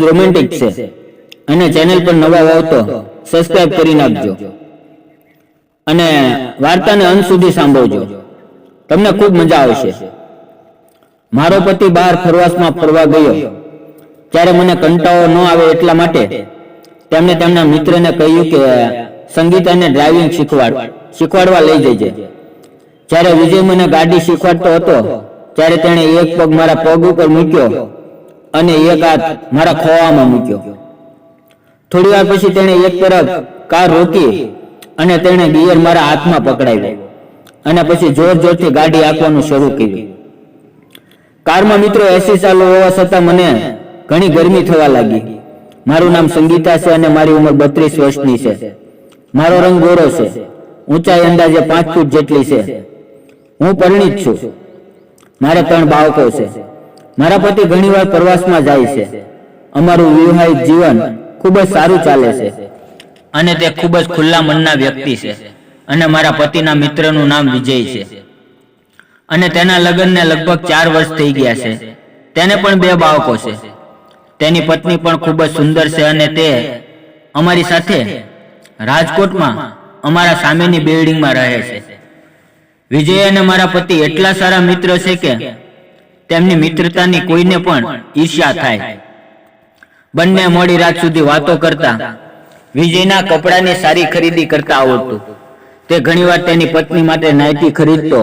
Romantic છે. અને channel પર નવા હોવ તો સબસ્ક્રાઇબ કરી નાખજો. અને વાર્તાને અંત સુધી સાંભળજો. તમને ખૂબ મજા આવશે. મારો પતિ બહાર પ્રવાસમાં ફરવા ગયો. ત્યારે મને કંટાળો ન આવે એટલા માટે તેમણે તેમના મિત્રને કહ્યું કે સંગીતાને ડ્રાઇવિંગ શીખવાડ, શીખવાડવા લઈ જજે. જ્યારે વિજય મને ગાડી શીખવાડતો હતો, ત્યારે તેણે એક પગ મારા પગ ઉપર મૂક્યો. અને એક હાથ મારા ખોવામાં મૂક્યો. થોડી વાર પછી તેણે એક તરફ કાર રોકી અને તેણે ગિયર મારા હાથમાં પકડાવ્યો. અને પછી જોર જોરથી ગાડી આંકવાનું શરૂ કર્યું. કારમાં મિત્રો એસી ચાલુ હોવા છતાં મને ઘણી ગરમી થવા લાગી. મારું નામ સંગીતા છે અને મારી ઉંમર બત્રીસ વર્ષની છે. મારો રંગ ગોરો છે. ઊંચાઈ અંદાજે પાંચ ફૂટ જેટલી છે. હું પરિણીત છું. મારે ત્રણ બાળકો છે. મારા પતિ ઘણીવાર પ્રવાસમાં જાય છે. અમારું વિવાહિત જીવન ખૂબ જ સારું ચાલે છે. અને તે ખૂબ જ ખુલ્લા મનના વ્યક્તિ છે. અને મારા પતિના મિત્રનું નામ વિજય છે. અને તેના લગ્નને લગભગ ચાર વર્ષ થઈ ગયા છે. તેને પણ બે બાળકો છે. તેની પત્ની પણ ખૂબ જ સુંદર છે અને તે અમારી સાથે રાજકોટમાં અમારા સામેની બિલ્ડિંગમાં રહે છે. વિજય અને મારા પતિ એટલા સારા મિત્ર છે કે તેમની મિત્રતાની કોઈને પણ ઈર્ષ્યા થાય. બંને મોડી રાત સુધી વાતો કરતા. વિજયના કપડાની સારી ખરીદી કરતા આવડતું. તે ઘણીવાર તેની પત્ની માટે નાઇટી ખરીદતો,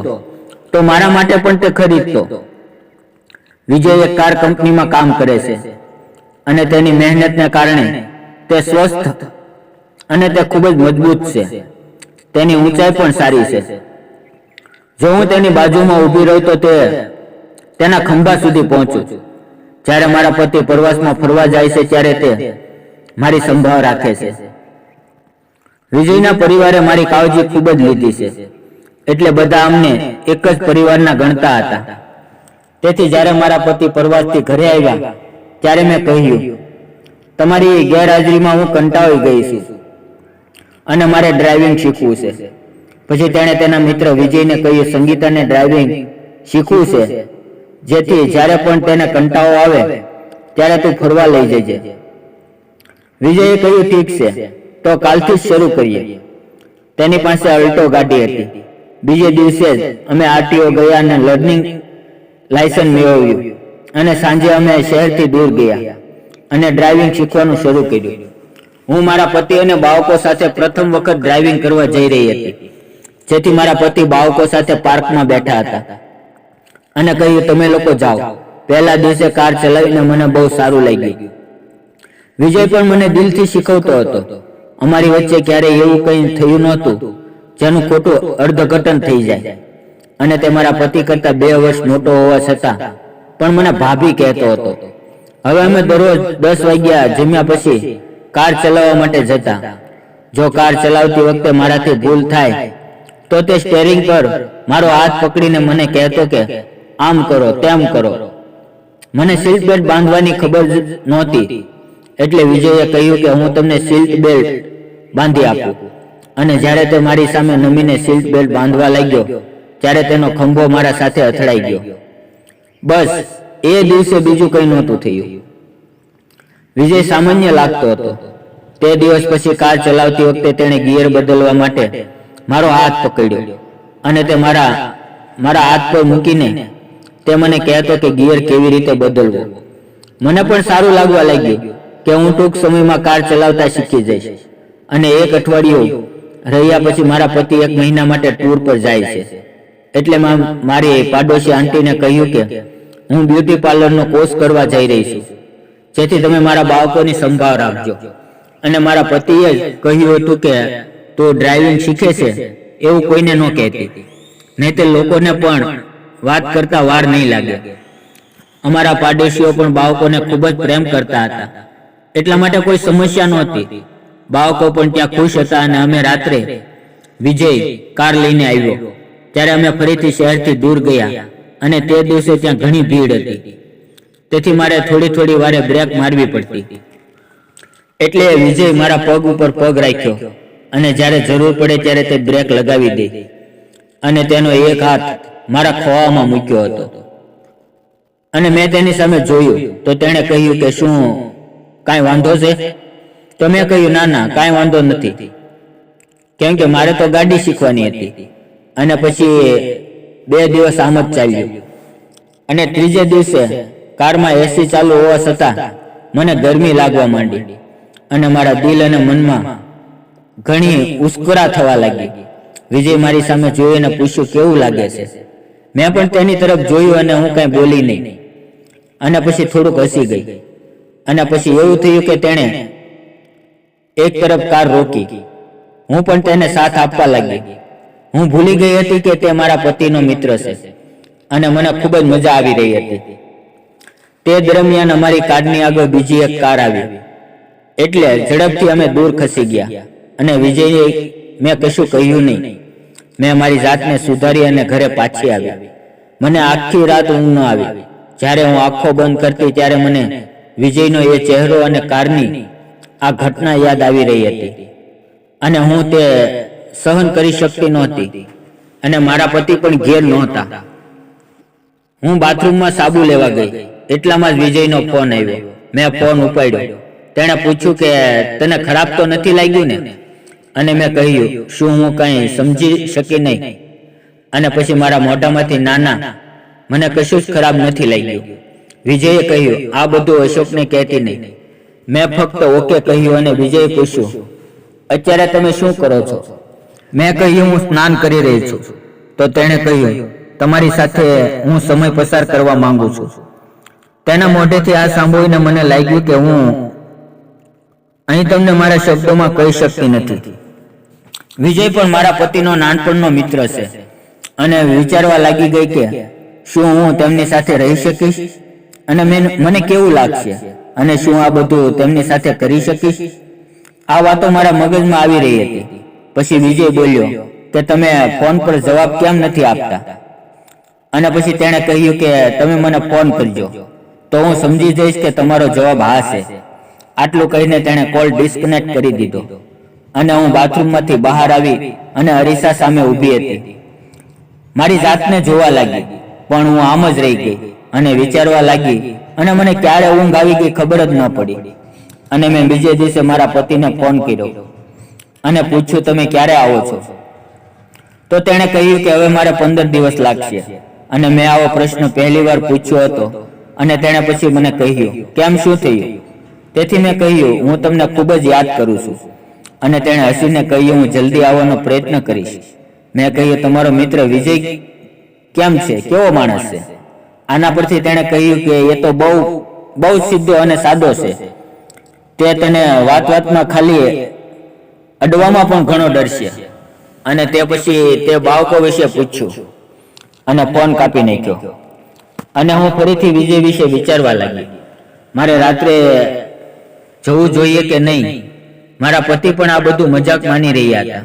તો મારા માટે પણ તે ખરીદતો. વિજય એક કાર કંપનીમાં કામ કરે છે અને તેની મહેનતને કારણે તે સ્વસ્થ અને તે ખૂબ જ મજબૂત છે. તેની ઊંચાઈ પણ સારી છે. જો હું તેની બાજુમાં ઊભી રહું તો તે તેના ખંભા સુધી પહોંચું. છું જ્યારે મારા પતિ પ્રવાસમાં ફરવા જાય છે ત્યારે તે મારી સંભાળ રાખે છે. વિજયના પરિવારે મારી કાળજી ખૂબ જ લીધી છે. એટલે બધા અમને એક જ પરિવારના ગણતા હતા. તેથી જ્યારે મારા પતિ પ્રવાસથી ઘરે આવ્યા, ત્યારે મેં કહ્યું, તમારી ગેરહાજરીમાં હું કંટાળી ગઈ છું અને મારે ડ્રાઇવિંગ શીખવું છે. પછી તેણે તેના મિત્ર વિજયને કહ્યું, સંગીતાને ડ્રાઇવિંગ શીખવું છે? જેથી જ્યારે પણ તેને કંટાળો આવે ત્યારે તું ફરવા લઈ જજે. વિજયે કહ્યું ઠીક છે. તો કાલથી શરૂ કરીએ. તેની પાસે અલ્ટો ગાડી હતી. બીજે દિવસે જ અમે આરટીઓ ગયા અને લર્નિંગ લાયસન્સ મેળવ્યું. અને સાંજે અમે શહેરથી દૂર ગયા. અને ડ્રાઇવિંગ શીખવાનું શરૂ કર્યું. હું મારા પતિ અને બાળકો સાથે પ્રથમ વખત ડ્રાઇવિંગ કરવા જઈ રહી હતી. જેથી મારા પતિ બાળકો સાથે પાર્કમાં બેઠા હતા. અને કહ્યું, તમે લોકો જાઓ. પહેલા દિવસે કાર ચલાવીને મને બહુ સારું લાગ્યું. વિજય પણ મને દિલથી શીખવતો હતો. અમારી વચ્ચે ક્યારેય એવું કંઈ થયું નહોતું, જેનું ખોટું અર્ધઘટન થઈ જાય. અને તે મારા પતિ કરતા બે વર્ષ મોટો હોવા છતાં પણ મને ભાભી કહેતો હતો. હવે અમે દરરોજ દસ વાગ્યા જમ્યા પછી કાર ચલાવવા માટે જતા. જો કાર ચલાવતી વખતે મારાથી ભૂલ થાય, તો તે સ્ટેરિંગ પર મારો હાથ પકડીને મને કહેતો કે આમ કરો તેમ કરો. મને સિલ્ક બેલ્ટ બાંધવાની ખબર જ નહોતી. એટલે વિજયે કહ્યું કે હું તમને સિલ્ક બેલ્ટ બાંધી આપું. અને જ્યારે તે મારી સામે નમીને સિલ્ક બેલ્ટ બાંધવા લાગ્યો ત્યારે તેનો ખંભો મારા સાથે અથડાઈ ગયો. બસ એ દિવસે બીજું કંઈ નહોતું થયું. વિજય સામાન્ય લાગતો હતો. તે દિવસ પછી કાર ચલાવતી વખતે તેણે ગિયર બદલવા માટે મારો હાથ પકડ્યો. અને તે મારા મારા હાથ પર મૂકીને તે મને કહેતો કે ગિયર કેવી રીતે બદલવો? મને પણ સારું લાગવા લાગ્યું કે હું ટૂંક સમયમાં કાર ચલાવતા શીખી જઈશ. અને એક અઠવાડિયું રહ્યા પછી મારા પતિ એક મહિના માટે ટૂર પર જાય છે. એટલે મારી પાડોશી આંટીને કહ્યું કે હું બ્યુટી પાર્લરનો કોર્સ કરવા જઈ રહી છું. જેથી તમે મારા બાળકોની સંભાળ રાખજો. અને મારા પતિએ જ કહ્યું હતું કે તું ડ્રાઇવિંગ શીખે છે. એવું કોઈને ન કહેતી. નહીં તે લોકોને પણ વાત કરતા વાર નહીં લાગે. અમારા પાડોશીઓ પણ બાળકોને ખૂબ જ પ્રેમ કરતા હતા. એટલા માટે કોઈ સમસ્યા નહોતી. બાળકો પણ ત્યાં ખુશ હતા અને અમે રાત્રે વિજય કાર લઈને આવ્યો. ત્યારે અમે ફરીથી શહેરથી દૂર ગયા અને તે દિવસે ત્યાં ઘણી ભીડ હતી. તેથી મારે થોડી થોડી વારે બ્રેક મારવી પડતી. એટલે વિજય મારા પગ ઉપર પગ રાખ્યો અને જ્યારે જરૂર પડે ત્યારે તે બ્રેક લગાવી દે. અને તેનો એક હાથ મારા ખોવામાં મૂક્યો હતો. અને મેં તેની સામે જોયું, તો તેણે કહ્યું કે શું, કાંઈ વાંધો છે? તો મેં કહ્યું, ના ના, કાંઈ વાંધો નથી. કેમ કે મારે તો ગાડી શીખવાની હતી. અને પછી બે દિવસ આમ જ ચાલ્યું. અને ત્રીજે દિવસે કારમાં એસી ચાલુ હોવા છતાં મને ગરમી લાગવા માંડી. અને મારા દિલ અને મનમાં ઘણી ઉસ્કરા થવા લાગી. વિજય મારી સામે જોઈને પૂછ્યું, કેવું લાગે છે? મેં પણ તેની તરફ જોયું અને હું કાંઈ બોલી નહીં. અને પછી થોડુંક હસી ગઈ. અને પછી એવું થયું કે તેણે એક તરફ કાર રોકી. હું પણ તેને સાથ આપવા લાગી. હું ભૂલી ગઈ હતી કે તે મારા પતિનો મિત્ર છે. અને મને ખૂબ જ મજા આવી રહી હતી. તે દરમિયાન અમારી કારની આગળ બીજી એક કાર આવી. એટલે ઝડપથી અમે દૂર ખસી ગયા. અને વિજયે મેં કશું કહ્યું નહીં. મેં મારી જાતને સુધારી અને ઘરે પાછી આવી. મને આખી રાત ઊંઘ ન આવી. જ્યારે હું આંખો બંધ કરતી ત્યારે મને વિજયનો એ ચહેરો અને કારની આ ઘટના યાદ આવી રહી હતી. અને હું તે સહન કરી શકતી નહોતી અને મારા પતિ પણ ઘેર નહોતા. હું બાથરૂમમાં સાબુ લેવા ગઈ. એટલામાં જ વિજયનો ફોન આવ્યો. મેં ફોન ઉપાડ્યો. તેણે પૂછ્યું કે, તને ખરાબ તો નથી લાગ્યું ને? અને મેં કહ્યું શું હું કંઈ સમજી શકી નહીં. અને પછી મારા મોઢામાંથી નાના મને કશું જ ખરાબ નથી લાગ્યું. વિજયે કહ્યું આ બધું અશોકને કહેતી નહીં. મેં ફક્ત ઓકે કહ્યું અને વિજયે પૂછ્યું અત્યારે તમે શું કરો છો? મેં કહ્યું હું સ્નાન કરી રહી છું. તો તેણે કહ્યું તમારી સાથે હું સમય પસાર કરવા માંગુ છું. તેના મોઢેથી આ સાંભળીને મને લાગ્યું કે હું અહીં તમને મારા શબ્દોમાં કહી શકતી નથી વિજય પણ મારા પતિનો નાનપણનો મિત્ર છે. અને વિચારવા લાગી ગઈ કે શું હું તેમની સાથે રહી શકીશ? અને મને કેવું લાગશે? અને શું આ બધું તેમની સાથે કરી શકીશ? આ વાતો મારા મગજમાં આવી રહી હતી. પછી વિજય બોલ્યો, કે તમે ફોન પર જવાબ કેમ નથી આપતા? અને પછી તેણે કહ્યું કે, તમે મને ફોન કરજો. તો હું સમજી જઈશ કે તમારો જવાબ હા છે. આટલું કહીને તેણે કોલ ડિસ્કનેક્ટ કરી દીધો. અને હું બાથરૂમમાંથી બહાર આવી અને અરીસા સામે ઊભી હતી. મારી જાતને જોવા લાગી, પણ હું આમ જ રહી ગઈ અને વિચારવા લાગી અને મને ક્યારે ઊંઘ આવી ગઈ ખબર જ ન પડી. અને મેં બીજે દિવસે મારા પતિને ફોન કર્યો અને પૂછ્યું, તમે ક્યારે આવો છો? તો તેણે કહ્યું કે, હવે મારે પંદર દિવસ લાગશે. અને મેં આવો પ્રશ્ન પહેલી વાર પૂછ્યો હતો અને તેણે પછી મને કહ્યું, કેમ શું થયું? તેથી મેં કહ્યું, હું તમને ખૂબ જ યાદ કરું છું. અને તેણે હસીને કહ્યું, હું જલ્દી આવવાનો પ્રયત્ન કરીશ. મેં કહ્યું, તમારો મિત્ર વિજય કેમ છે? કેવો માણસ છે? આના પરથી તેણે કહ્યું કે, એ તો બહુ બહુ સીધો અને સાદો છે. તે તને વાત વાતમાં ખાલી અડવામાં પણ ઘણો ડરશે અને તે પછી તે બાળકો વિશે પૂછ્યું અને ફોન કાપી નાખ્યો. અને હું ફરીથી વિજય વિશે વિચારવા લાગી. મારે રાત્રે જવું જોઈએ કે નહીં? મારા પતિ પણ આ બધું મજાક માની રહ્યા હતા.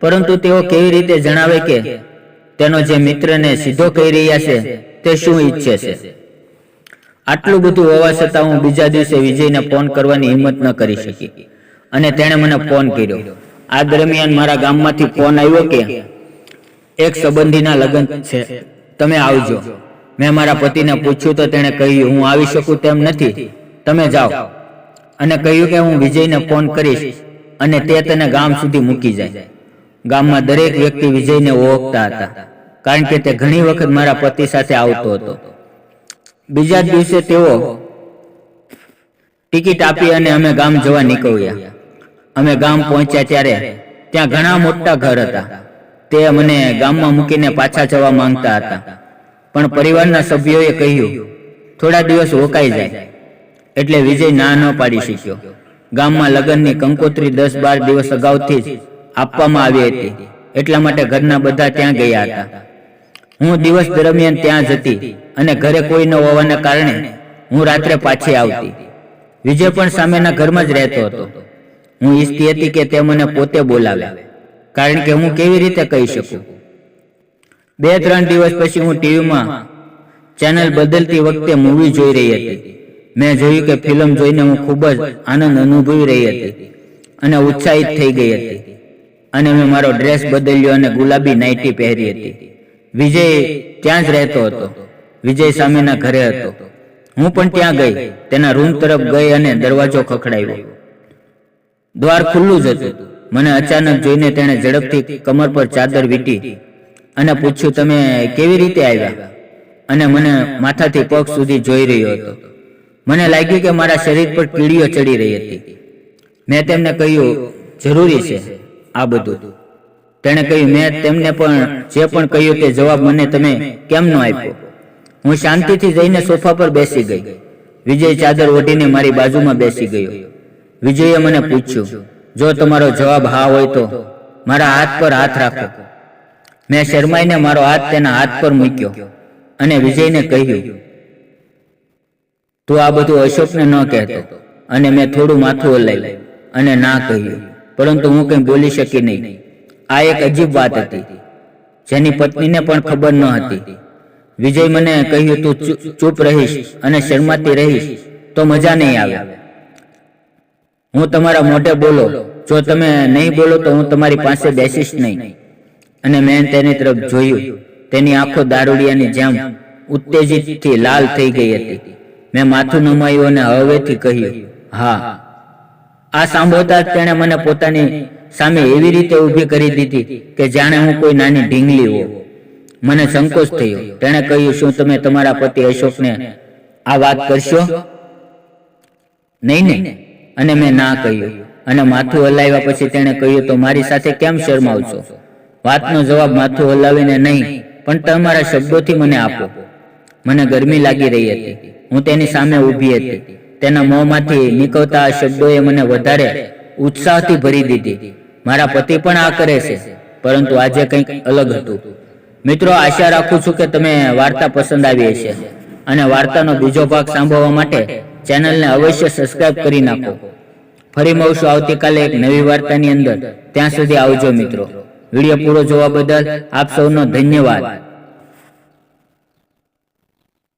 પરંતુ તેઓ કેવી રીતે જણાવે કે તેનો જે મિત્રને સીધો કહી રહ્યા છે, તે શું ઈચ્છે છે? આટલું બધું હોવા છતાં હું બીજા દિવસે વિજયને ફોન કરવાની હિંમત ન કરી શકી. અને તેણે મને ફોન કર્યો. આ દરમિયાન મારા ગામમાંથી ફોન આવ્યો કે, એક સંબંધીના લગ્ન છે. તમે આવજો. મેં મારા પતિને પૂછ્યું તો તેણે કહ્યું, હું આવી શકું તેમ નથી. તમે જાઓ. અને કહ્યું કે હું વિજયને ફોન કરીશ અને તે તને ગામ સુધી મૂકી જાય. ગામમાં દરેક વ્યક્તિ વિજયને ઓળખતા હતા, કારણ કે તે ઘણી વખત મારા પતિ સાથે આવતો હતો. બીજા દિવસે તેઓ ટિકિટ આપી અને અમે ગામ જવા નીકળ્યા. અમે ગામ પહોંચ્યા ત્યારે ત્યાં ઘણા મોટા ઘર હતા. તે મને ગામમાં મૂકીને પાછા જવા માંગતા હતા. પણ પરિવારના સભ્યોએ કહ્યું, થોડા દિવસ રોકાઈ જાય. એટલે વિજય ના ન પાડી શક્યો. ગામમાં લગ્નની કંકોત્રી દસ બાર દિવસ અગાઉથી જ આપવામાં આવી હતી. એટલા માટે ઘરના બધા ત્યાં ગયા હતા. હું દિવસ દરમિયાન ત્યાં જતી અને ઘરે કોઈ ન હોવાના કારણે હું રાત્રે પાછી આવતી. વિજય પણ સામેના ઘરમાં જ રહેતો હતો. હું ઈચ્છતી હતી કે તે મને પોતે બોલાવે, કારણ કે હું કેવી રીતે કહી શકું? બે ત્રણ દિવસ પછી હું ટીવીમાં ચેનલ બદલતી વખતે મૂવી જોઈ રહી હતી. મેં જોયું કે ફિલ્મ જોઈને હું ખૂબ જ આનંદ અનુભવી રહી હતી અને ઉત્સાહિત થઈ ગઈ હતી. અને મેં મારો ડ્રેસ બદલ્યો અને ગુલાબી નાઇટી પહેરી હતી. વિજય ત્યાં જ રહેતો હતો. વિજય સામેના ઘરે હતો. હું પણ ત્યાં ગઈ. તેના રૂમ તરફ ગઈ અને દરવાજો ખખડાવ્યો. દ્વાર ખુલ્લું જ હતું. મને અચાનક જોઈને તેણે ઝડપથી કમર પર ચાદર વીટી અને પૂછ્યું તમે કેવી રીતે આવ્યા? અને મને માથાથી પગ સુધી જોઈ રહ્યો હતો મને લાગ્યું કે મારા શરીર પર કીડીઓ ચડી રહી હતી. મેં તેમને કહ્યું, જરૂરી છે આ બધું. તેણે કહ્યું, મેં તેમને પણ, જે પણ કહ્યું તે જવાબ મને તમે કેમ ન આપ્યો? હું શાંતિથી જઈને સોફા પર બેસી ગઈ. વિજય ચાદર ઓઢીને મારી બાજુમાં બેસી ગયો. વિજયે મને પૂછ્યું, જો તમારો જવાબ હા હોય તો મારા હાથ પર હાથ રાખો. મેં શરમાઈને મારો હાથ તેના હાથ પર મૂક્યો અને વિજયને કહ્યું તું આ બધું અશોકને ન કહેતો. અને મેં થોડું માથું હલાવ્યું અને ના કહ્યું. પરંતુ હું કંઈ બોલી શકી નહીં. આ એક અજીબ વાત હતી, જેની પત્નીને પણ ખબર ન હતી. વિજય મને કહ્યું, તું ચૂપ રહીશ અને શરમાતી રહીશ, તો મજા નહીં આવે. હું તમારા મોઢે બોલો. જો તમે નહીં બોલો તો હું તમારી પાસે બેસીશ નહીં. અને મેં તેની તરફ જોયું. તેની આંખો દારૂડિયાની જેમ ઉત્તેજિતથી લાલ થઈ ગઈ હતી. મેં માથું નમાયું અને હવેથી કહ્યું, હા. આ સાંભળતા તેણે મને પોતાની સામે એવી રીતે ઊભી કરી દીધી કે જાણે હું કોઈ નાની ઢીંગલી હોઉં. મને સંકોચ થયો. તેણે કહ્યું, શું તમે તમારા પતિ અશોકને આ વાત કરશો? નહીં ને. અને મેં ના કહ્યું. અને માથું હલાવ્યા પછી તેણે કહ્યું, તો મારી સાથે કેમ શરમાવશો? વાતનો જવાબ માથું હલાવીને, નહીં, પણ તમારા શબ્દોથી મને આપો. મને ગરમી લાગી રહી હતી. હું તેની સામે ઊભી હતી. તેના મોંમાંથી નીકળતા આ શબ્દોએ મને વધારે ઉત્સાહથી ભરી દીધી. મારા પતિ પણ આ કરે છે. પરંતુ આજે કંઈક અલગ હતું. મિત્રો આશા રાખું છું કે તમે વાર્તા પસંદ આવી હશે. અને વાર્તાનો બીજો ભાગ સાંભળવા માટે ચેનલને અવશ્ય સબસ્ક્રાઇબ કરી નાખો. ફરી મળશું આવતીકાલે એક નવી વાર્તાની અંદર. ત્યાં સુધી આવજો મિત્રો. વીડિયો પૂરો જોવા બદલ આપ સૌનો ધન્યવાદ.